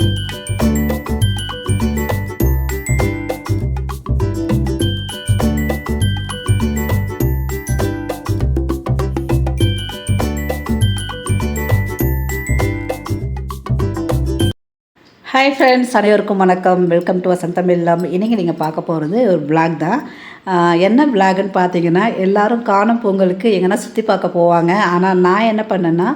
you. Hi friends அனைவருக்கும் வணக்கம். Welcome to வசந்தம் இல்லம் இன்றைக்கி நீங்கள் பார்க்க போகிறது ஒரு பிளாக் தான். என்ன பிளாக்னு பார்த்தீங்கன்னா எல்லோரும் காணும் பொங்கலுக்கு எங்கன்னா சுற்றி பார்க்க போவாங்க. ஆனால் நான் என்ன பண்ணேன்னா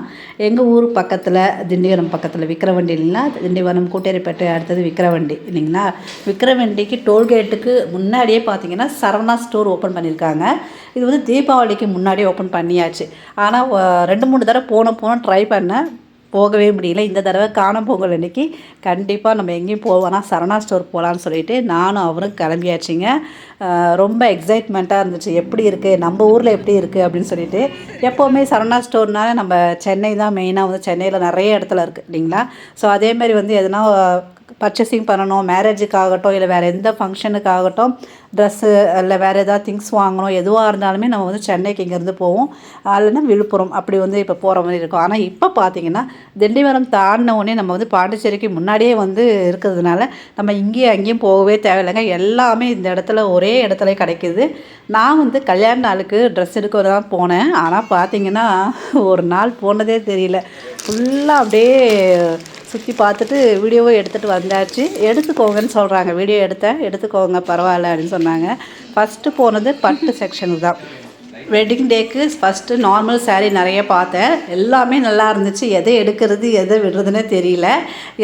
எங்கள் ஊர் பக்கத்தில் திண்டிவனம் பக்கத்தில் விக்கிரவண்டி இல்லைங்களா? திண்டிவனம் கூட்டேரிப்பேட்டை அடுத்தது விக்கிரவண்டி இல்லைங்களா? விக்கிரவண்டிக்கு டோல்கேட்டுக்கு முன்னாடியே பார்த்தீங்கன்னா சரவணா ஸ்டோர் ஓப்பன் பண்ணியிருக்காங்க. இது வந்து தீபாவளிக்கு முன்னாடியே ஓப்பன் பண்ணியாச்சு. ஆனால் ரெண்டு மூணு தடவை போன போன ட்ரை பண்ணேன். போகவே முடியல. இந்த தடவை காணும் பொங்கல் அன்னைக்கு கண்டிப்பாக நம்ம எங்கேயும் போவோம்னா சரணா ஸ்டோர் போகலான்னு சொல்லிட்டு நானும் அவரும் கிளம்பியாச்சுங்க. ரொம்ப எக்ஸைட்மெண்ட்டாக இருந்துச்சு. எப்படி இருக்குது நம்ம ஊரில் எப்படி இருக்குது அப்படின்னு சொல்லிட்டு எப்போவுமே சரணா ஸ்டோர்னால நம்ம சென்னை தான் மெயினாக வந்து சென்னையில் நிறைய இடத்துல இருக்குது இல்லைங்களா? ஸோ அதேமாதிரி வந்து எதுனா பர்ச்சேசிங் பண்ணணும் மேரேஜுக்காகட்டும் இல்லை வேறு எந்த ஃபங்க்ஷனுக்காகட்டும் ட்ரெஸ்ஸு இல்லை வேறு எதாவது திங்ஸ் வாங்கணும் எதுவாக இருந்தாலுமே நம்ம வந்து சென்னைக்கு இங்கேருந்து போவோம். இல்லைன்னா விழுப்புரம் அப்படி வந்து இப்போ போகிற மாதிரி இருக்கும். ஆனால் இப்போ பார்த்தீங்கன்னா திண்டிவனம் தாண்டின உடனே நம்ம வந்து பாண்டிச்சேரிக்கு முன்னாடியே வந்து இருக்கிறதுனால நம்ம இங்கேயும் அங்கேயும் போகவே தேவையில்லைங்க. எல்லாமே இந்த இடத்துல ஒரே இடத்துல கிடைக்குது. நான் வந்து கல்யாண நாளுக்கு ட்ரெஸ் எடுக்க தான் போனேன். ஆனால் பார்த்தீங்கன்னா ஒரு நாள் போனதே தெரியல. ஃபுல்லாக அப்படியே சுற்றி பார்த்துட்டு வீடியோவை எடுத்துகிட்டு வந்தாச்சு. எடுத்துக்கோங்கன்னு சொல்கிறாங்க வீடியோ எடுத்தேன். எடுத்துக்கோங்க பரவாயில்ல அப்படின்னு சொன்னாங்க. ஃபஸ்ட்டு போனது பட்டு செக்ஷனுக்கு தான். வெட்டிங் டேக்கு ஃபஸ்ட்டு நார்மல் saree நிறைய பார்த்தேன். எல்லாமே நல்லா இருந்துச்சு. எதை எடுக்கிறது எதை விடுறதுன்னே தெரியல.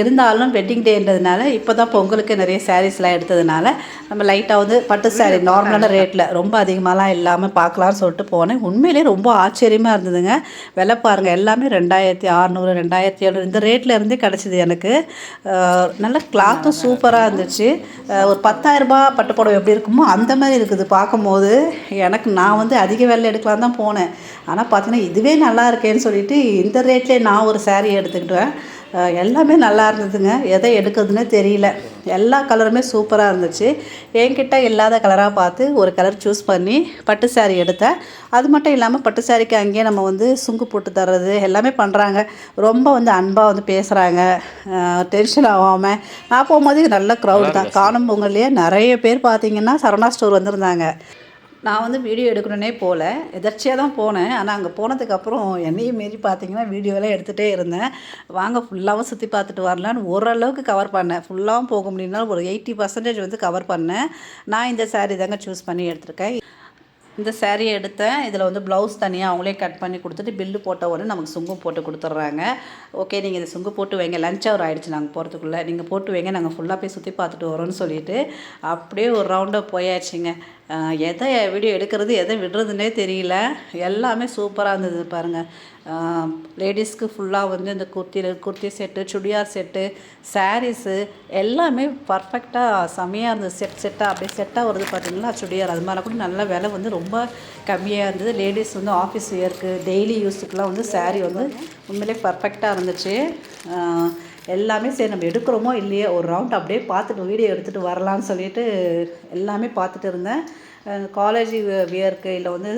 இருந்தாலும் வெட்டிங் டேன்றதுனால இப்போ தான் பொங்கலுக்கு நிறைய சாரீஸ்லாம் எடுத்ததுனால நம்ம லைட்டாக வந்து பட்டு saree நார்மலான ரேட்டில் ரொம்ப அதிகமாகலாம் இல்லாமல் பார்க்கலான்னு சொல்லிட்டு போனேன். உண்மையிலேயே ரொம்ப ஆச்சரியமாக இருந்ததுங்க. விலை பாருங்கள் எல்லாமே ரெண்டாயிரத்தி அறநூறு ரெண்டாயிரத்தி எழுநூறு இந்த ரேட்டில் இருந்தே கிடச்சிது எனக்கு. நல்ல கிளாத்தும் சூப்பராக இருந்துச்சு. ஒரு பத்தாயிரரூபா பட்டு புடவை எப்படி இருக்குமோ அந்த மாதிரி இருக்குது. பார்க்கும்போது எனக்கு நான் வந்து அதிக விலை எடுக்கலாம் தான் போனேன். ஆனால் பார்த்தீங்கன்னா இதுவே நல்லா இருக்கேன்னு சொல்லிட்டு இந்த ரேட்லேயே நான் ஒரு saree எடுத்துக்கிட்டேன். எல்லாமே நல்லா இருந்ததுங்க. எதை எடுக்கிறதுனே தெரியல. எல்லா கலருமே சூப்பராக இருந்துச்சு. என்கிட்ட இல்லாத கலராக பார்த்து ஒரு கலர் சூஸ் பண்ணி பட்டு saree எடுத்தேன். அது மட்டும் இல்லாமல் பட்டு சாரிக்கு அங்கேயே நம்ம வந்து சுங்கு போட்டு தர்றது எல்லாமே பண்ணுறாங்க ரொம்ப வந்து அன்பாக வந்து பேசுகிறாங்க டென்ஷன் ஆகாமல் நான் போகும்போது நல்ல க்ரௌட் தான். காணும் பொங்கல்லையே நிறைய பேர் பார்த்தீங்கன்னா சரவணா ஸ்டோர் வந்திருந்தாங்க. நான் வந்து வீடியோ எடுக்கணுன்னே போகல எதர்ச்சியாக தான் போனேன். ஆனால் அங்கே போனதுக்கப்புறம் என்னையும் மீறி பார்த்தீங்கன்னா வீடியோலாம் எடுத்துகிட்டே இருந்தேன். வாங்க ஃபுல்லாகவும் சுற்றி பார்த்துட்டு வரலான்னு ஓரளவுக்கு கவர் பண்ணேன். ஃபுல்லாகவும் போக முடியும்னாலும் ஒரு எயிட்டி பர்சன்டேஜ் வந்து கவர் பண்ணேன். நான் இந்த சாரீ தாங்க சூஸ் பண்ணி எடுத்திருக்கேன். இந்த சேரீயை எடுத்தேன். இதில் வந்து ப்ளவுஸ் தனியாக அவங்களே கட் பண்ணி கொடுத்துட்டு பில்லு போட்ட உடனே நமக்கு சுங்கம் போட்டு கொடுத்துட்றாங்க. ஓகே நீங்கள் இந்த சுங்கு போட்டு வைங்க. லஞ்ச் ஹவர் ஆகிடுச்சு நாங்கள் போகிறதுக்குள்ளே நீங்கள் போட்டு வைங்க. நாங்கள் ஃபுல்லாக போய் சுற்றி பார்த்துட்டு வரோம்னு சொல்லிட்டு அப்படியே ஒரு ரவுண்டாக போயாச்சுங்க. எதை வீடியோ எடுக்கிறது எதை விடுறதுனே தெரியல. எல்லாமே சூப்பராக இருந்தது பாருங்கள் லேடிஸ்க்கு ஃபுல்லாக வந்து இந்த kurti kurti set churidar set sarees எல்லாமே பர்ஃபெக்டாக செமையாக இருந்தது. செட் செட்டாக அப்படியே செட்டாக வருது பார்த்தீங்களா சுடியார் அது மாதிரி கூட நல்ல விலை வந்து ரொம்ப கம்மியாக இருந்தது. லேடிஸ் வந்து ஆஃபீஸ் இயர்க்கு டெய்லி யூஸுக்கெலாம் வந்து சாரீ வந்து உண்மையிலே பர்ஃபெக்டாக இருந்துச்சு. எல்லாமே சரி நம்ம எடுக்கிறோமோ இல்லையோ ஒரு ரவுண்ட் அப்படியே பார்த்துட்டு வீடியோ எடுத்துகிட்டு வரலான்னு சொல்லிட்டு எல்லாமே பார்த்துட்டு இருந்தேன். காலேஜ் வியருக்கு இல்லை வந்து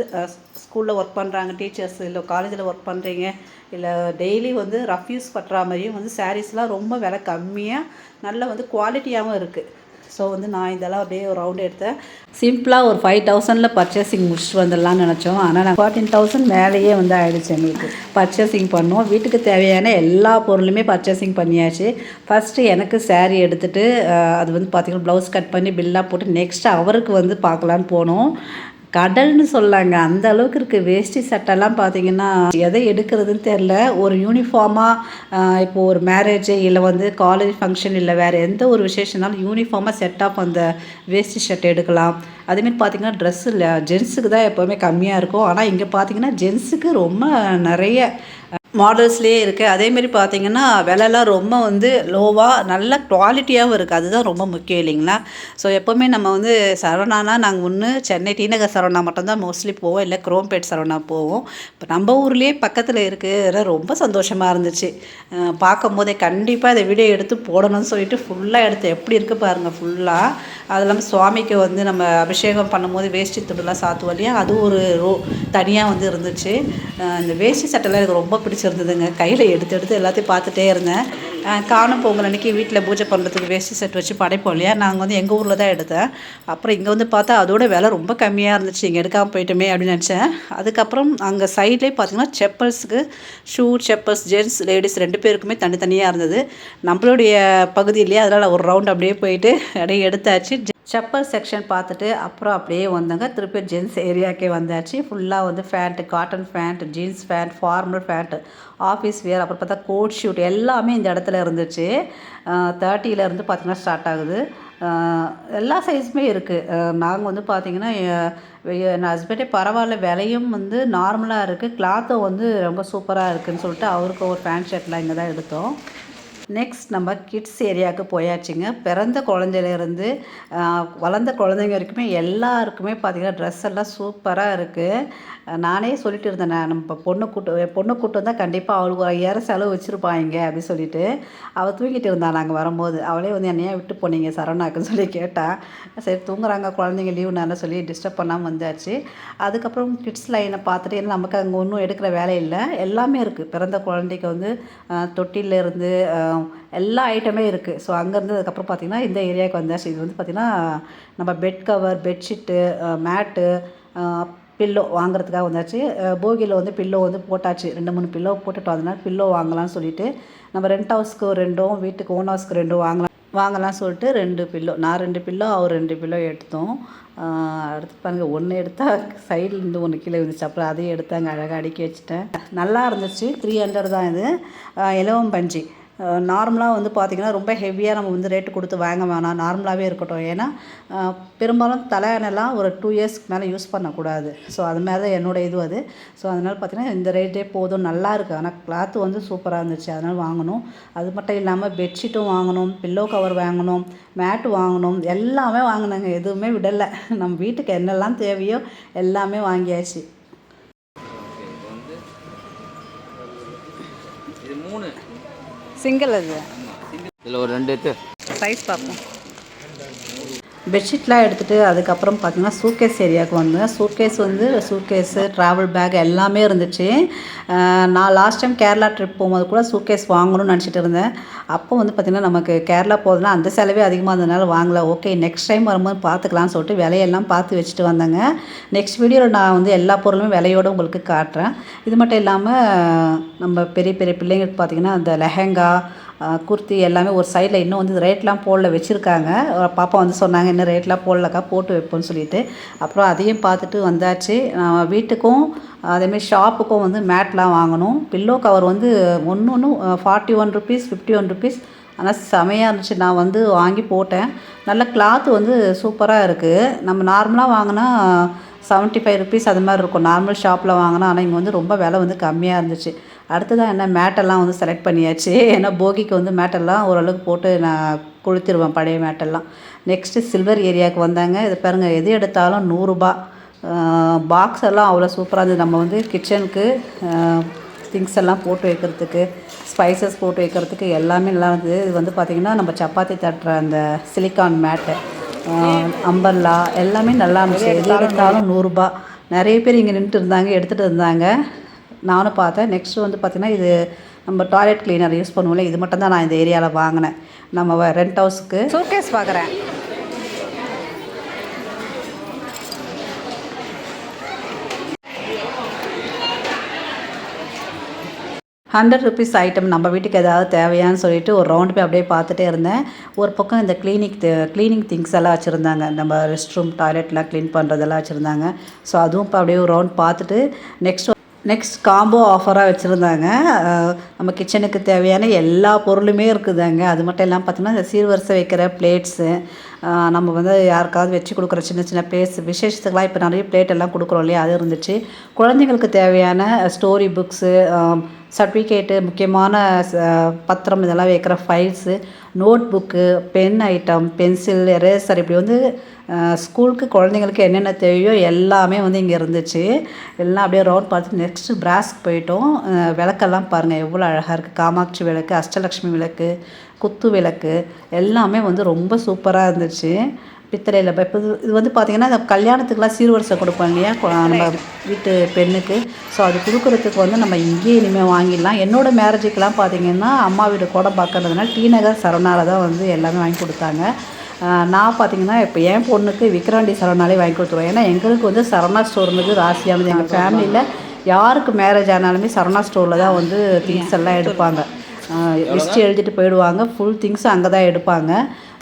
ஸ்கூலில் ஒர்க் பண்ணுறாங்க டீச்சர்ஸ் இல்லை காலேஜில் ஒர்க் பண்ணுறீங்க இல்லை டெய்லி வந்து ரஃப் யூஸ் பண்ணுற மாதிரியும் வந்து சாரீஸ்லாம் ரொம்ப விலை கம்மியாக நல்ல வந்து குவாலிட்டியாகவும் இருக்குது ஸோ வந்து நான் இதெல்லாம் அப்படியே ஒரு ரவுண்ட் எடுத்தேன். சிம்பிளாக ஒரு ஃபைவ் தௌசண்டில் பர்ச்சேசிங் முடிச்சுட்டு வந்துடலாம்னு நினச்சோம். ஆனால் நான் ஃபார்ட்டின் தௌசண்ட் மேலேயே வந்து ஆகிடுச்சு எங்களுக்கு. பர்ச்சேசிங் பண்ணோம். வீட்டுக்கு தேவையான எல்லா பொருளுமே பர்ச்சேசிங் பண்ணியாச்சு. ஃபஸ்ட்டு எனக்கு சேரீ எடுத்துகிட்டு அது வந்து பார்த்திங்கன்னா ப்ளவுஸ் கட் பண்ணி பில்லாக போட்டு நெக்ஸ்ட் அவருக்கு வந்து பார்க்கலான்னு போனோம். கடல்னு சொல்லாங்க. அந்த அளவுக்கு இருக்குது வேஷ்டி சட்டைலாம் பார்த்தீங்கன்னா எதை எடுக்கிறதுன்னு தெரில ஒரு யூனிஃபார்மாக இப்போது ஒரு மேரேஜ் இல்லை வந்து காலேஜ் ஃபங்க்ஷன் இல்லை வேறு எந்த ஒரு விசேஷனாலும் யூனிஃபார்மாக செட் ஆஃப் அந்த வேஷ்டி ஷர்ட் எடுக்கலாம். அதேமாரி பார்த்திங்கன்னா ட்ரெஸ் இல்லை. ஜென்ஸுக்கு தான் எப்போவுமே கம்மியாக இருக்கும். ஆனால் இங்கே பார்த்தீங்கன்னா ஜென்ஸுக்கு ரொம்ப நிறைய மாடல்ஸ்லேயே இருக்குது அதேமாரி பார்த்தீங்கன்னா விலைலாம் ரொம்ப வந்து லோவாக நல்ல குவாலிட்டியாகவும் இருக்குது அதுதான் ரொம்ப முக்கியம் இல்லைங்களா? ஸோ எப்போவுமே நம்ம வந்து சரவணானா நாங்கள் ஒன்று சென்னை டிநகர் சரவணா மட்டும்தான் மோஸ்ட்லி போவோம். இல்லை குரோம்பேட் சரவணா போவோம். இப்போ நம்ம ஊர்லேயே பக்கத்தில் இருக்குது ரொம்ப சந்தோஷமாக இருந்துச்சு. பார்க்கும்போதே பார்க்கும் போதே கண்டிப்பாக இதை வீடியோ எடுத்து போடணும்னு சொல்லிட்டு ஃபுல்லாக எடுத்து எப்படி இருக்குது பாருங்கள் ஃபுல்லாக அது இல்லாமல் சுவாமிக்கு வந்து நம்ம அபிஷேகம் பண்ணும்போது வேஷ்டி துண்டுலாம் சாத்துவோம் இல்லையா? அது ஒரு ரோ தனியாக வந்து இருந்துச்சு. இந்த வேஷ்டி சட்டைலாம் எனக்கு ரொம்ப பிடிச்சி வச்சுருந்ததுங்க. கையில் எடுத்து எடுத்து எல்லாத்தையும் பார்த்துட்டே இருந்தேன். காணும் பொங்கல் அன்றைக்கி வீட்டில் பூஜை பண்ணுறதுக்கு வேஷ்டி செட் வச்சு படைப்போம் இல்லையா? நாங்கள் வந்து எங்கள் ஊரில் தான் எடுத்தேன். அப்புறம் இங்கே வந்து பார்த்தா அதோட விலை ரொம்ப கம்மியாக இருந்துச்சு. இங்கே எடுக்காமல் போயிட்டோமே அப்படின்னு நினச்சேன். அதுக்கப்புறம் அங்கே சைட்லேயே பார்த்தீங்கன்னா செப்பல்ஸுக்கு ஷூ செப்பல்ஸ் ஜென்ட்ஸ் லேடிஸ் ரெண்டு பேருக்குமே தனித்தனியாக இருந்தது. நம்மளுடைய பகுதியிலேயே அதனால் ஒரு ரவுண்ட் அப்படியே போயிட்டு அப்படியே எடுத்தாச்சு. செப்பல் செக்ஷன் பார்த்துட்டு அப்புறம் அப்படியே வந்தாங்க. திருப்பி ஜென்ஸ் ஏரியாக்கே வந்தாச்சு. ஃபுல்லாக வந்து pant cotton pant jeans pant formal pant office wear அப்புறம் பார்த்தா கோட் ஷூட் எல்லாமே இந்த இடத்துல இருந்துச்சு. தேர்ட்டியிலேருந்து பார்த்திங்கன்னா ஸ்டார்ட் ஆகுது. எல்லா சைஸுமே இருக்குது நாங்கள் வந்து பார்த்திங்கன்னா என் ஹஸ்பண்டே பரவாயில்ல விலையும் வந்து நார்மலாக இருக்குது கிளாத்தும் வந்து ரொம்ப சூப்பராக இருக்குதுன்னு சொல்லிட்டு அவருக்கு ஒரு பேண்ட் ஷர்ட்லாம் இங்கே தான் எடுத்தோம். நெக்ஸ்ட் நம்ம கிட்ஸ் ஏரியாவுக்கு போயாச்சுங்க. பிறந்த குழந்தையிலேருந்து வளர்ந்த குழந்தைங்க வரைக்குமே எல்லாருக்குமே பார்த்திங்கன்னா ட்ரெஸ் எல்லாம் சூப்பராக இருக்குது நானே சொல்லிட்டு இருந்தேன் நான் நம்ம பொண்ணு கூட்டு பொண்ணு கூட்டு வந்தால் கண்டிப்பாக அவளுக்கு ஒரு ஐயாயிரம் செலவு வச்சுருப்பாங்க அப்படின்னு சொல்லிட்டு அவள் தூங்கிட்டு இருந்தா நாங்கள் வரும்போது. அவளே வந்து என்னையா விட்டு போனீங்க சரவணாக்குன்னு சொல்லி கேட்டான் சரி தூங்குறாங்க குழந்தைங்க லீவுனால சொல்லி டிஸ்டர்ப் பண்ணாமல் வந்தாச்சு. அதுக்கப்புறம் கிட்ஸ் லைனை பார்த்துட்டு ஏன்னா நமக்கு அங்கே ஒன்றும் எடுக்கிற வேலை இல்லை. எல்லாமே இருக்குது பிறந்த குழந்தைக்கு வந்து தொட்டிலேருந்து தொட்டில்ல எல்லா ஐட்டமே இருக்குது ஸோ அங்கேருந்து அதுக்கப்புறம் பார்த்திங்கன்னா இந்த ஏரியாவுக்கு வந்தாச்சு இது வந்து பார்த்திங்கன்னா நம்ம bed cover bedsheet mat pillow வாங்குறதுக்காக வந்தாச்சு. போகியில் வந்து பில்லோ வந்து போட்டாச்சு. ரெண்டு மூணு பில்லோ போட்டுட்டு அதனால பில்லோ வாங்கலாம்னு சொல்லிட்டு நம்ம ரெண்ட் ஹவுஸ்க்கு ரெண்டும் வீட்டுக்கு ஓன் ஹவுஸ்க்கு ரெண்டும் வாங்கலாம் வாங்கலாம் சொல்லிட்டு ரெண்டு பில்லோ நான் ரெண்டு பில்லோ அவர் ரெண்டு பில்லோ எடுத்தோம். அடுத்து பாருங்கள் ஒன்று எடுத்தால் சைடில் இருந்து ஒன்று கீழே இருந்துச்சு அப்புறம் அதையும் எடுத்து அங்கே அழகாக அடுக்கி வச்சுட்டேன். நல்லா இருந்துச்சு. த்ரீ ஹண்ட்ரட் தான் இது. இலவம் பஞ்சு. நார்மலாக வந்து பார்த்திங்கன்னா ரொம்ப ஹெவியாக நம்ம வந்து ரேட்டு கொடுத்து வாங்க வேணாம். நார்மலாகவே இருக்கட்டும். ஏன்னா பெரும்பாலும் தலையணெல்லாம் ஒரு டூ இயர்ஸ்க்கு மேலே யூஸ் பண்ணக்கூடாது. ஸோ அது மாதிரி தான் என்னோட இது அது. ஸோ அதனால் பார்த்திங்கன்னா இந்த ரேட்டே போதும். நல்லா இருக்குது ஆனால் கிளாத்து வந்து சூப்பராக இருந்துச்சு. அதனால் வாங்கணும். அது மட்டும் இல்லாமல் பெட்ஷீட்டும் வாங்கணும். பில்லோ கவர் வாங்கணும். மேட்டு வாங்கணும். எல்லாமே வாங்கினாங்க. எதுவுமே விடலை. நம்ம வீட்டுக்கு என்னெல்லாம் தேவையோ எல்லாமே வாங்கியாச்சு ஓகே இது வந்து இது மூணு சிங்கிள் அது. இதில் ஒரு ரெண்டு எடுத்து சைஸ் பார்ப்போம். பெட்ஷீட்லாம் எடுத்துகிட்டு அதுக்கப்புறம் பார்த்தீங்கன்னா சூட்கேஸ் ஏரியாவுக்கு வந்தேன். சூட்கேஸ் வந்து சூட்கேஸு ட்ராவல் பேக் எல்லாமே இருந்துச்சு. நான் லாஸ்ட் டைம் கேரளா ட்ரிப் போகும்போது கூட சூட்கேஸ் வாங்கணும்னு நினச்சிட்டு இருந்தேன். அப்போ வந்து பார்த்திங்கன்னா நமக்கு கேரளா போகுதுன்னா அந்த செலவே அதிகமாக இருந்ததுனால வாங்கல. ஓகே நெக்ஸ்ட் டைம் வரும்போது பார்த்துக்கலாம்னு சொல்லிட்டு விலையெல்லாம் பார்த்து வச்சுட்டு வந்தேங்க. நெக்ஸ்ட் வீடியோவில் நான் வந்து எல்லா பொருளுமே விலையோடு உங்களுக்கு காட்டுறேன். இது மட்டும் இல்லாமல் நம்ம பெரிய பெரிய பிள்ளைங்களுக்கு பார்த்திங்கன்னா அந்த லெஹெங்கா குர்த்தி எல்லாமே ஒரு சைடில் இன்னும் வந்து ரேட்லாம் போடல வச்சுருக்காங்க. பாப்பா வந்து சொன்னாங்க இன்னும் ரேட்லாம் போடலக்கா போட்டு வைப்போம்னு சொல்லிட்டு. அப்புறம் அதையும் பார்த்துட்டு வந்தாச்சு. நான் வீட்டுக்கும் அதேமாரி ஷாப்புக்கும் வந்து மேட்லாம் வாங்கணும். பில்லோ கவர் வந்து ஒன்று ஒன்று forty one rupees fifty one rupees ஆனால் செமையாக இருந்துச்சு. நான் வந்து வாங்கி போட்டேன். நல்ல கிளாத் வந்து சூப்பராக இருக்குது நம்ம நார்மலாக வாங்கினா செவன்ட்டி ஃபைவ் ருபீஸ் அது மாதிரி இருக்கும். நார்மல் ஷாப்பில் வாங்கினா ஆனால் இங்கே வந்து ரொம்ப விலை வந்து கம்மியாக இருந்துச்சு. அடுத்ததான் என்ன மேட்டெல்லாம் வந்து செலக்ட் பண்ணியாச்சு. ஏன்னா போகிக்கு வந்து மேட்டெல்லாம் ஓரளவுக்கு போட்டு நான் கொளுத்திடுவேன் பழைய மேட்டெல்லாம் நெக்ஸ்ட்டு சில்வர் ஏரியாவுக்கு வந்தாங்க. இது பாருங்கள் எது எடுத்தாலும் நூறுரூபா பாக்ஸ் எல்லாம் அவ்வளோ சூப்பராக இருந்தது. நம்ம வந்து கிச்சனுக்கு திங்ஸ் எல்லாம் போட்டு வைக்கிறதுக்கு ஸ்பைசஸ் போட்டு வைக்கிறதுக்கு எல்லாமே நல்லா இருந்தது. இது வந்து பார்த்திங்கன்னா நம்ம சப்பாத்தி தட்டுற அந்த சிலிக்கான் மேட்டு அம்பர்லா எல்லாமே நல்லா இருந்துச்சு. எது எடுத்தாலும் நூறுரூபா நிறைய பேர் இங்கே நின்றுட்டு இருந்தாங்க எடுத்துகிட்டு இருந்தாங்க. நானும் பார்த்தேன். நெக்ஸ்ட் வந்து பார்த்திங்கன்னா இது நம்ம டாய்லெட் கிளீனர் யூஸ் பண்ணுவோம்ல இது மட்டும் தான் நான் இந்த ஏரியாவில் வாங்கினேன். நம்ம ரெண்ட் ஹவுஸ்க்கு சூட்கேஸ் பார்க்குறேன் ஹண்ட்ரட் ருபீஸ் ஐட்டம் நம்ம வீட்டுக்கு ஏதாவது தேவையான்னு சொல்லிட்டு ஒரு ரவுண்டு போய் அப்படியே பார்த்துட்டே இருந்தேன். ஒரு பக்கம் இந்த கிளீனிக் க்ளீனிங் திங்ஸ் எல்லாம் வச்சுருந்தாங்க. நம்ம ரெஸ்ட் ரூம் டாய்லெட்லாம் க்ளீன் பண்ணுறதெல்லாம் வச்சுருந்தாங்க. ஸோ அதுவும் இப்போ அப்படியே ஒரு ரவுண்ட் பார்த்துட்டு நெக்ஸ்ட் நெக்ஸ்ட் காம்போ ஆஃபராக வச்சுருந்தாங்க. நம்ம கிச்சனுக்கு தேவையான எல்லா பொருளுமே இருக்குதுங்க. அது மட்டும் இல்லாமல் பார்த்தோம்னா இந்த சீர்வரிசை வைக்கிற பிளேட்ஸு நம்ம வந்து யாருக்காவது வச்சு கொடுக்குற சின்ன சின்ன பிளேட்ஸ் விசேஷத்துக்கெலாம் இப்போ நிறைய பிளேட் எல்லாம் கொடுக்குறோம் இல்லையா? அது இருந்துச்சு. குழந்தைங்களுக்கு தேவையான ஸ்டோரி புக்ஸு சர்டிஃபிகேட்டு முக்கியமான பத்திரம் இதெல்லாம் வைக்கிற files notebook pen item pencil eraser இப்படி வந்து ஸ்கூலுக்கு குழந்தைங்களுக்கு என்னென்ன தேவையோ எல்லாமே வந்து இங்கே இருந்துச்சு. எல்லாம் அப்படியே ரவுண்ட் பார்த்து நெக்ஸ்ட்டு பிராஸ்க்கு போயிட்டோம். விளக்கெல்லாம் பாருங்கள் எவ்வளோ அழகாக இருக்குது காமாட்சி விளக்கு அஷ்டலக்ஷ்மி விளக்கு குத்து விளக்கு எல்லாமே வந்து ரொம்ப சூப்பராக இருந்துச்சு. பித்தளையில் இப்போ இது இது வந்து பார்த்திங்கன்னா இந்த கல்யாணத்துக்குலாம் சீர்வரிசை கொடுப்போம் இல்லையா? நம்ம வீட்டு பெண்ணுக்கு. ஸோ அது கொடுக்குறதுக்கு வந்து நம்ம இங்கேயே இனிமேல் வாங்கிடலாம். என்னோட மேரேஜுக்கெலாம் பார்த்தீங்கன்னா அம்மா வீடு கூட பார்க்கறதுனால டி நகர் சரவணாவில் தான் வந்து எல்லாமே வாங்கி கொடுத்தாங்க. நான் பார்த்தீங்கன்னா இப்போ என் பொண்ணுக்கு விக்ராண்டி சரவணாலே வாங்கி கொடுத்துருவேன் ஏன்னா எங்களுக்கு வந்து சரவணா ஸ்டோர்னது ராசியானது எங்கள் ஃபேமிலியில் யாருக்கு மேரேஜ் ஆனாலுமே சரவணா ஸ்டோரில் தான் வந்து திங்ஸ் எல்லாம் எடுப்பாங்க. லிஸ்ட் எழுதிட்டு போயிடுவாங்க. ஃபுல் திங்ஸும் அங்கே தான் எடுப்பாங்க.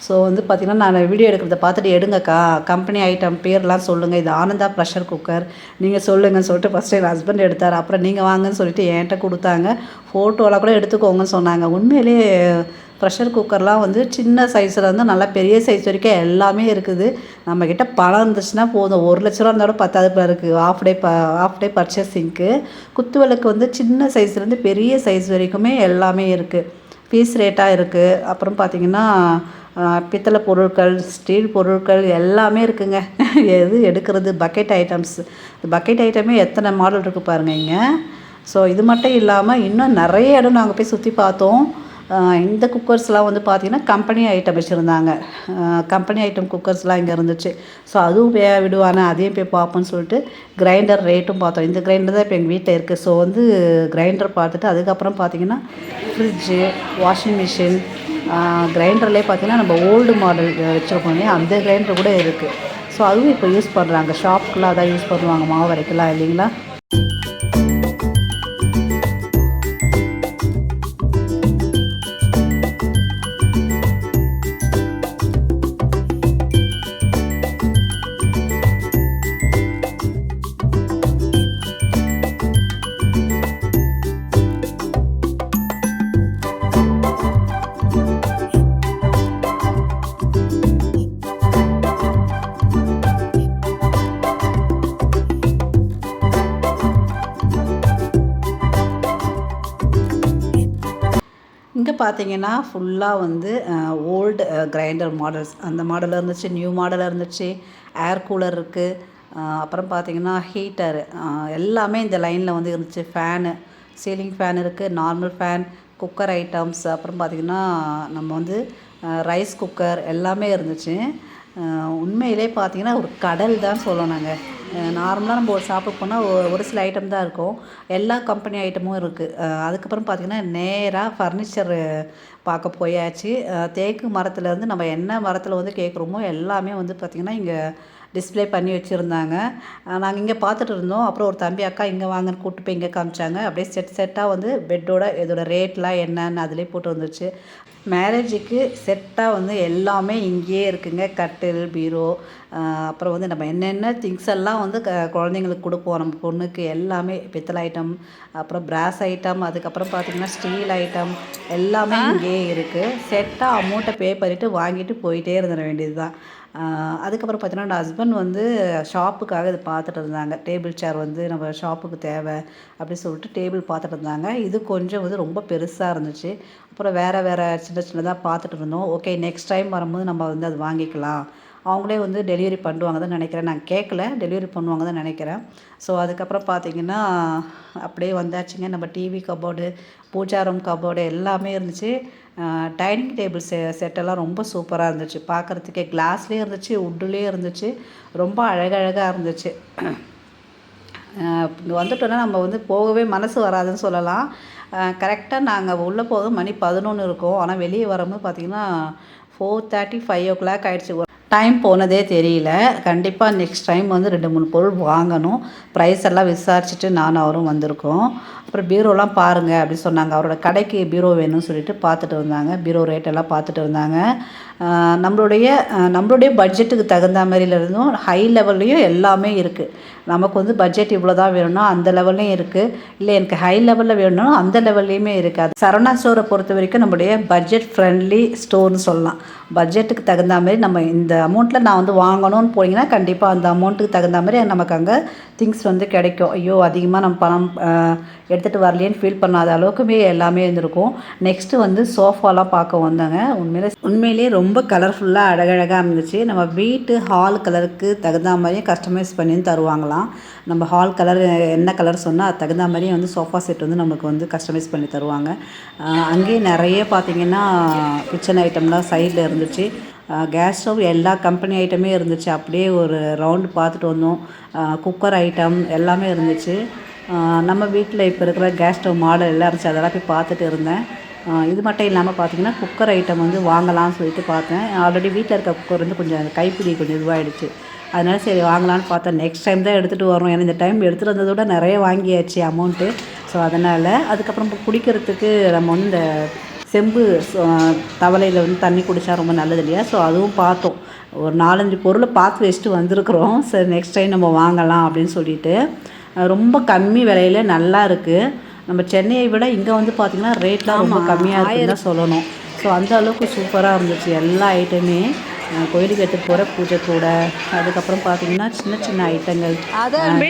ஸோ வந்து பார்த்திங்கன்னா நான் வீடியோ எடுக்கிறத பார்த்துட்டு எடுங்கக்கா. கம்பெனி ஐட்டம் பேர்லாம் சொல்லுங்கள் இது ஆனந்தா ப்ரெஷர் குக்கர் நீங்கள் சொல்லுங்கன்னு சொல்லிட்டு ஃபஸ்ட்டு என் ஹஸ்பண்ட் எடுத்தார். அப்புறம் நீங்கள் வாங்கன்னு சொல்லிட்டு என்கிட்ட கொடுத்தாங்க. ஃபோட்டோலாம் கூட எடுத்துக்கோங்கன்னு சொன்னாங்க. உண்மையிலே ப்ரெஷர் குக்கர்லாம் வந்து சின்ன சைஸில் இருந்து நல்லா பெரிய சைஸ் வரைக்கும் எல்லாமே இருக்குது. நம்மக்கிட்ட பணம் இருந்துச்சுன்னா போதும். ஒரு லட்ச ரூபா இருந்தாலும் பத்தாது பேர் இருக்குது ஆஃப் டே ப ஆஃப் டே பர்ச்சேசிங்க்கு குத்துவிளக்கு வந்து சின்ன சைஸ்லேருந்து பெரிய சைஸ் வரைக்குமே எல்லாமே இருக்குது பீஸ் ரேட்டாக இருக்குது அப்புறம் பார்த்திங்கன்னா பித்தளை பொருட்கள் ஸ்டீல் பொருட்கள் எல்லாமே இருக்குங்க. எது எடுக்கிறது? பக்கெட் ஐட்டம்ஸ் பக்கெட் ஐட்டமே எத்தனை மாடல் இருக்குது பாருங்க இங்கே. ஸோ இது மட்டும் இல்லாமல் இன்னும் நிறைய இடம் நாங்கள் போய் சுற்றி பார்த்தோம். இந்த குக்கர்ஸ்லாம் வந்து பார்த்திங்கன்னா கம்பெனி ஐட்டம் வச்சுருந்தாங்க. கம்பெனி ஐட்டம் குக்கர்ஸ்லாம் இங்கே இருந்துச்சு. ஸோ அதுவும் போய் விடுவானே அதையும் போய் பார்ப்போம்னு சொல்லிட்டு கிரைண்டர் ரேட்டும் பார்த்தோம். இந்த கிரைண்டர் தான் இப்போ எங்கள் வீட்டில் இருக்குது ஸோ வந்து கிரைண்டர் பார்த்துட்டு அதுக்கப்புறம் பார்த்திங்கன்னா ஃப்ரிட்ஜு வாஷிங் மிஷின் கிரைண்டர்லேயே பார்த்தீங்கன்னா நம்ம ஓல்டு மாடல் வச்சுருக்கோம் இல்லையா? அந்த கிரைண்டர் கூட இருக்குது ஸோ அதுவும் இப்போ யூஸ் பண்ணுறாங்க ஷாப்புக்குலாம் அதான் யூஸ் பண்ணுவாங்க. மாவு வரைக்கலாம் இல்லைங்களா? பார்த்தீங்கன்னா ஃபுல்லாக வந்து ஓல்டு கிரைண்டர் மாடல்ஸ் அந்த மாடலாக இருந்துச்சு நியூ மாடலாக இருந்துச்சு ஏர் கூலர் இருக்குது அப்புறம் பார்த்தீங்கன்னா ஹீட்டர் எல்லாமே இந்த லைனில் வந்து இருந்துச்சு. ஃபேனு சீலிங் ஃபேன் இருக்குது நார்மல் ஃபேன் குக்கர் ஐட்டம்ஸ் அப்புறம் பார்த்திங்கன்னா நம்ம வந்து ரைஸ் குக்கர் எல்லாமே இருந்துச்சு. உண்மையிலே பார்த்தீங்கன்னா ஒரு கடல் தான் சொல்லணுங்க நார்மலாக நம்ம ஒரு ஷாப்புக்கு போனால் ஒரு சில ஐட்டம் தான் இருக்கும். எல்லா கம்பெனி ஐட்டமும் இருக்குது அதுக்கப்புறம் பார்த்திங்கன்னா நேராக ஃபர்னிச்சர் பார்க்க போயாச்சு. தேக்கு மரத்துலேருந்து நம்ம என்ன மரத்தில் வந்து கேட்குறோமோ எல்லாமே வந்து பார்த்திங்கன்னா இங்கே டிஸ்ப்ளே பண்ணி வச்சுருந்தாங்க. நாங்கள் இங்கே பார்த்துட்டு இருந்தோம். அப்புறம் ஒரு தம்பி அக்கா இங்கே வாங்கன்னு கூப்பிட்டு போய் இங்கே காமிச்சாங்க. அப்படியே செட் செட்டாக வந்து பெட்டோட இதோட ரேட்லாம் என்னன்னு அதிலே போட்டு வந்துச்சு மேரேஜுக்கு செட்டாக வந்து எல்லாமே இங்கேயே இருக்குங்க. கட்டில் பீரோ அப்புறம் வந்து நம்ம என்னென்ன திங்ஸ் எல்லாம் வந்து க குழந்தைங்களுக்கு கொடுப்போம். நம்ம பொண்ணுக்கு எல்லாமே பித்தளை ஐட்டம் அப்புறம் பிராஸ் ஐட்டம் அதுக்கப்புறம் பார்த்திங்கன்னா ஸ்டீல் ஐட்டம் எல்லாமே இங்கேயே இருக்குது செட்டாக அமௌண்ட்டை பே பண்ணிவிட்டு வாங்கிட்டு போயிட்டே இருந்துட வேண்டியது தான் அதுக்கப்புறம் பார்த்தீங்கன்னா என் ஹஸ்பண்ட் வந்து ஷாப்புக்காக இது பார்த்துட்டு இருந்தாங்க. டேபிள் சேர் வந்து நம்ம ஷாப்புக்கு தேவை அப்படின்னு சொல்லிட்டு டேபிள் பார்த்துட்டு இருந்தாங்க. இது கொஞ்சம் வந்து ரொம்ப பெருசாக இருந்துச்சு. அப்புறம் வேறு வேறு சின்ன சின்னதாக பார்த்துட்டு இருந்தோம். ஓகே நெக்ஸ்ட் டைம் வரும்போது நம்ம வந்து அது வாங்கிக்கலாம். அவங்களே வந்து டெலிவரி பண்ணுவாங்க தான் நினைக்கிறேன். நான் கேட்கல டெலிவரி பண்ணுவாங்க தான் நினைக்கிறேன். ஸோ அதுக்கப்புறம் பார்த்தீங்கன்னா அப்படியே வந்தாச்சுங்க. நம்ம டிவி கபோர்டு பூஜாரம் கபோர்டு எல்லாமே இருந்துச்சு. டைனிங் டேபிள் செ செட்டெல்லாம் ரொம்ப சூப்பராக இருந்துச்சு. பார்க்குறதுக்கே கிளாஸ்லேயே இருந்துச்சு உட்டுலேயே இருந்துச்சு. ரொம்ப அழகழகாக இருந்துச்சு. இங்கே வந்துட்டோன்னா நம்ம வந்து போகவே மனசு வராதுன்னு சொல்லலாம். கரெக்டாக நாங்கள் உள்ளே போக மணி பதினொன்று இருக்கும். ஆனால் வெளியே வரும்போது பார்த்திங்கன்னா four thirty five o'clock ஆகிடுச்சு டைம் போனதே தெரியல. கண்டிப்பாக நெக்ஸ்ட் டைம் வந்து ரெண்டு மூணு பொருள் வாங்கணும். ப்ரைஸ் எல்லாம் விசாரிச்சுட்டு நானும் அவரும் வந்திருக்கோம். அப்புறம் பீரோலாம் பாருங்கள் அப்படி சொன்னாங்க. அவரோட கடைக்கு பீரோ வேணும்னு சொல்லிட்டு பார்த்துட்டு வந்தாங்க பீரோ ரேட்டெல்லாம் பார்த்துட்டு இருந்தாங்க. நம்மளுடைய நம்மளுடைய பட்ஜெட்டுக்கு தகுந்த மாதிரில இருந்தும் ஹை லெவல்லையும் எல்லாமே இருக்குது நமக்கு வந்து பட்ஜெட் இவ்வளோ தான் வேணும்னா அந்த லெவல்லையும் இருக்குது இல்லை எனக்கு ஹை லெவலில் வேணும்னா அந்த லெவல்லையுமே இருக்குது. அது சரவணா ஸ்டோரை பொறுத்த வரைக்கும் நம்மளுடைய பட்ஜெட் ஃப்ரெண்ட்லி ஸ்டோர்னு சொல்லலாம். பட்ஜெட்டுக்கு தகுந்த மாதிரி நம்ம இந்த அமௌண்ட்டில் நான் வந்து வாங்கணும்னு போனீங்கன்னா கண்டிப்பாக அந்த அமௌண்ட்டுக்கு தகுந்த மாதிரி நமக்கு அங்கே திங்ஸ் வந்து கிடைக்கும். ஐயோ அதிகமாக நம்ம பணம் எடுத்துகிட்டு வரலையேன்னு ஃபீல் பண்ணாத அளவுக்குமே எல்லாமே இருந்திருக்கும். நெக்ஸ்ட்டு வந்து சோஃபாலாம் பார்க்க வந்தாங்க. உண்மையிலே உண்மையிலேயே ரொம்ப ரொம்ப கலர்ஃபுல்லாக அழகழகாக இருந்துச்சு. நம்ம வீட்டு ஹால் கலருக்கு தகுந்த மாதிரியும் கஸ்டமைஸ் பண்ணியும் தருவாங்களாம். நம்ம ஹால் கலர் என்ன கலர் சொன்னால் அது தகுந்த மாதிரியே வந்து சோஃபா செட் வந்து நமக்கு வந்து கஸ்டமைஸ் பண்ணி தருவாங்க. அங்கேயே நிறைய பார்த்திங்கன்னா கிச்சன் ஐட்டம்லாம் சைடில் இருந்துச்சு. கேஸ் ஸ்டவ் எல்லா கம்பெனி ஐட்டமே இருந்துச்சு. அப்படியே ஒரு ரவுண்டு பார்த்துட்டு வந்தோம். குக்கர் ஐட்டம் எல்லாமே இருந்துச்சு. நம்ம வீட்டில் இப்போ இருக்கிற கேஸ் ஸ்டவ் மாடல் எல்லாம் இருந்துச்சு. அதெல்லாம் போய் பார்த்துட்டு இருந்தேன். இது மட்டும் இல்லாமல் பார்த்தீங்கன்னா குக்கர் ஐட்டம் வந்து வாங்கலாம்னு சொல்லிட்டு பார்த்தேன். ஆல்ரெடி வீட்டில் இருக்க குக்கர் வந்து கொஞ்சம் கைப்பிடி கொஞ்சம் இதுவாகிடுச்சு அதனால் சரி வாங்கலாம்னு பார்த்தேன். நெக்ஸ்ட் டைம் தான் எடுத்துகிட்டு வரோம். ஏன்னா இந்த டைம் எடுத்துகிட்டு வந்ததோட நிறைய வாங்கியாச்சு அமௌண்ட்டு ஸோ அதனால் அதுக்கப்புறம் இப்போ குடிக்கிறதுக்கு நம்ம வந்து இந்த செம்பு தவளையில் வந்து தண்ணி குடித்தா ரொம்ப நல்லது இல்லையா? ஸோ அதுவும் பார்த்தோம். ஒரு நாலஞ்சு பொருளை பார்த்து வச்சுட்டு வந்திருக்குறோம். சரி நெக்ஸ்ட் டைம் நம்ம வாங்கலாம் அப்படின்னு சொல்லிட்டு. ரொம்ப கம்மி விலையில நல்லா இருக்குது நம்ம சென்னையை விட இங்கே வந்து பார்த்திங்கன்னா ரேட்லாம் ரொம்ப கம்மியாக இருக்குன்னு தான் சொல்லணும். ஸோ அந்த அளவுக்கு சூப்பராக இருந்துச்சு. எல்லா ஐட்டமே கோயிலுக்கு எடுத்துகிட்டு போகிற பூஜை கூட அதுக்கப்புறம் பார்த்தீங்கன்னா சின்ன சின்ன ஐட்டங்கள்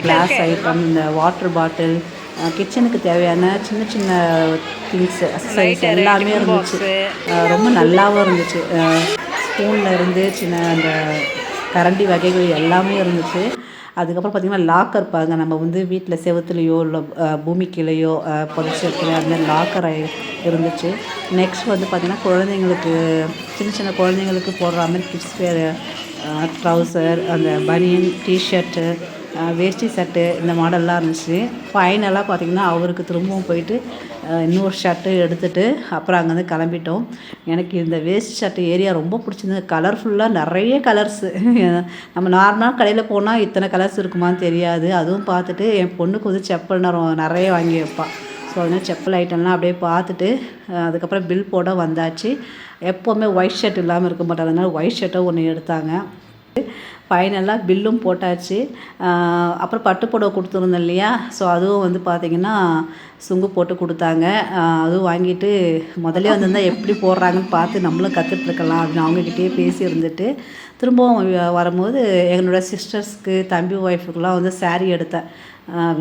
கிளாஸ் ஐட்டம் இந்த வாட்டர் பாட்டில் கிச்சனுக்கு தேவையான சின்ன சின்ன திங்ஸ் அக்சசரிஸ் எல்லாமே இருந்துச்சு. ரொம்ப நல்லாவும் இருந்துச்சு. ஸ்பூனில் இருந்து சின்ன அந்த கரண்டி வகைகள் எல்லாமே இருந்துச்சு. அதுக்கப்புறம் பார்த்திங்கன்னா லாக்கர் பாருங்க. நம்ம வந்து வீட்டில் செவத்துலேயோ இல்லை பூமி கீழேயோ புதைச்சி அந்த லாக்கர் இருந்துச்சு. நெக்ஸ்ட் வந்து பார்த்திங்கன்னா குழந்தைங்களுக்கு சின்ன சின்ன குழந்தைங்களுக்கு போடுற மாதிரி கிட்ஸ் வேர் ட்ரௌசர் அந்த பனியன் டிஷர்ட்டு வேஷ்டி சட்டு இந்த மாடல்லாம் இருந்துச்சு. ஃபைனலாக பார்த்திங்கன்னா அவருக்கு திரும்பவும் போயிட்டு இன்னொரு ஷர்ட்டு எடுத்துகிட்டு அப்புறம் அங்கேருந்து கிளம்பிட்டோம். எனக்கு இந்த வேஸ்ட் ஷர்ட் ஏரியா ரொம்ப பிடிச்சிருந்தது. கலர்ஃபுல்லாக நிறைய கலர்ஸு நம்ம நார்மலாக கடையில் போனால் இத்தனை கலர்ஸ் இருக்குமான்னு தெரியாது. அதுவும் பார்த்துட்டு என் பொண்ணுக்கு வந்து செப்பல் நான் நிறைய வாங்கி வைப்பாள் ஸோ அதனால் செப்பல் ஐட்டம்லாம் அப்படியே பார்த்துட்டு அதுக்கப்புறம் பில் போட வந்தாச்சு. எப்போவுமே ஒயிட் ஷர்ட் இல்லாமல் இருக்க மாட்டாங்க. அதனால் ஒயிட் ஷர்ட்டை ஒன்று எடுத்தாங்க. ஃபைனலாக பில்லும் போட்டாச்சு. அப்புறம் பட்டு புடவை கொடுத்துருந்தோம் இல்லையா? ஸோ அதுவும் வந்து பார்த்திங்கன்னா சுங்கு போட்டு கொடுத்தாங்க. அதுவும் வாங்கிட்டு முதல்ல வந்திருந்தால் எப்படி போடுறாங்கன்னு பார்த்து நம்மளும் கற்றுட்ருக்கலாம் அப்படின்னு அவங்கக்கிட்டே பேசி இருந்துட்டு திரும்பவும் வரும்போது என்னோட சிஸ்டர்ஸ்க்கு தம்பி ஒய்ஃபுக்கெலாம் வந்து saree எடுத்தேன்.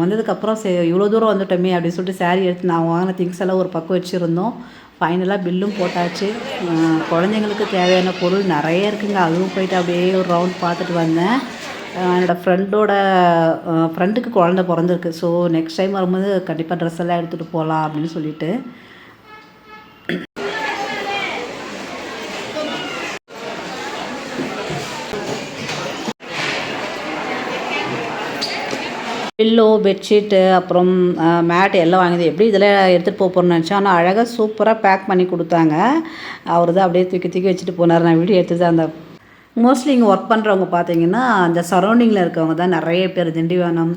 வந்ததுக்கப்புறம் சரி இவ்வளோ தூரம் வந்துட்டோமே அப்படின்னு சொல்லிட்டு saree எடுத்து நான் வாங்கின திங்ஸ் எல்லாம் ஒரு பக்கம் வச்சுருந்தோம். ஃபைனலாக பில்லும் போட்டாச்சு. குழந்தைங்களுக்கு தேவையான பொருள் நிறைய இருக்குங்க. அதுவும் போயிட்டு அப்படியே ஒரு ரவுண்ட் பார்த்துட்டு வந்தேன். என்னோடய ஃப்ரெண்டோட ஃப்ரெண்டுக்கு குழந்த பிறந்திருக்கு. ஸோ நெக்ஸ்ட் டைம் வரும்போது கண்டிப்பாக ட்ரெஸ் எல்லாம் எடுத்துகிட்டு போகலாம் அப்படின்னு சொல்லிட்டு. பில்லோ பெட்ஷீட்டு அப்புறம் மேட் எல்லாம் வாங்கியது எப்படி இதில் எடுத்துகிட்டு போக நினச்சேன். ஆனால் அழகாக சூப்பராக பேக் பண்ணி கொடுத்தாங்க. அவர் தான் அப்படியே தூக்கி தூக்கி வச்சுட்டு போனார். நான் வீடியோ எடுத்து தான் அந்த மோஸ்ட்லி இங்கே ஒர்க் பண்ணுறவங்க பார்த்தீங்கன்னா அந்த சரௌண்டிங்கில் இருக்கவங்க தான் நிறைய பேர். திண்டிவனம்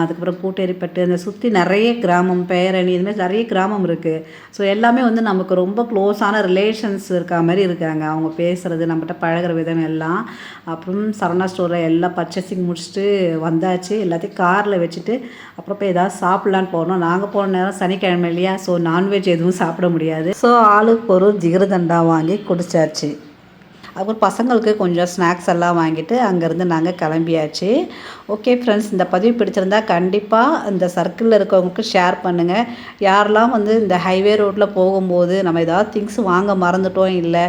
அதுக்கப்புறம் கூட்டேரிப்பட்டு அந்த சுற்றி நிறைய கிராமம் பேரணி இதுமாதிரி நிறைய கிராமம் இருக்குது ஸோ எல்லாமே வந்து நமக்கு ரொம்ப க்ளோஸான ரிலேஷன்ஸ் இருக்கா மாதிரி இருக்காங்க. அவங்க பேசுகிறது நம்மகிட்ட பழகுற விதம் எல்லாம். அப்புறம் சரவணா ஸ்டோரில் எல்லாம் பர்ச்சேசிங் முடிச்சுட்டு வந்தாச்சு. எல்லாத்தையும் காரில் வச்சுட்டு அப்புறம் போய் ஏதாவது சாப்பிட்லான்னு போனோம். நாங்கள் போன நேரம் சனிக்கிழமை இல்லையா? ஸோ நான்வெஜ் எதுவும் சாப்பிட முடியாது. ஸோ ஆளுக்கு ஒரு ஜிகிரதண்டா வாங்கி குடிச்சாச்சு. அப்புறம் பசங்களுக்கு கொஞ்சம் ஸ்நாக்ஸ் எல்லாம் வாங்கிட்டு அங்கேருந்து நாங்கள் கிளம்பியாச்சு. ஓகே ஃப்ரெண்ட்ஸ் இந்த பதிவு பிடிச்சிருந்தா கண்டிப்பாக இந்த சர்க்கிளில் இருக்கவங்களுக்கு ஷேர் பண்ணுங்கள் யாரெல்லாம் வந்து இந்த ஹைவே ரோட்டில் போகும்போது நம்ம ஏதாவது திங்ஸ் வாங்க மறந்துட்டோம் இல்லை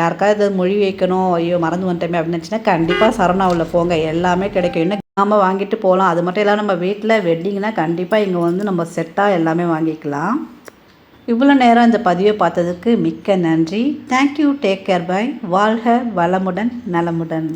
யாருக்காவது மொழி வைக்கணும் ஐயோ மறந்து வந்துட்டோமே அப்படின்னு நினச்சின்னா கண்டிப்பாக சரவணாவில் போங்க. எல்லாமே கிடைக்கும். இன்னும் நாம் வாங்கிட்டு போகலாம். அது மட்டும் இல்லாமல் நம்ம வீட்டில் வெட்டிங்கன்னா கண்டிப்பாக இங்கே வந்து நம்ம செட்டாக எல்லாமே வாங்கிக்கலாம். இவ்வளோ நேரம் இந்த பதிவை பார்த்ததுக்கு மிக்க நன்றி. தேங்க்யூ டேக் கேர் பை வாழ்க வளமுடன் நலமுடன்.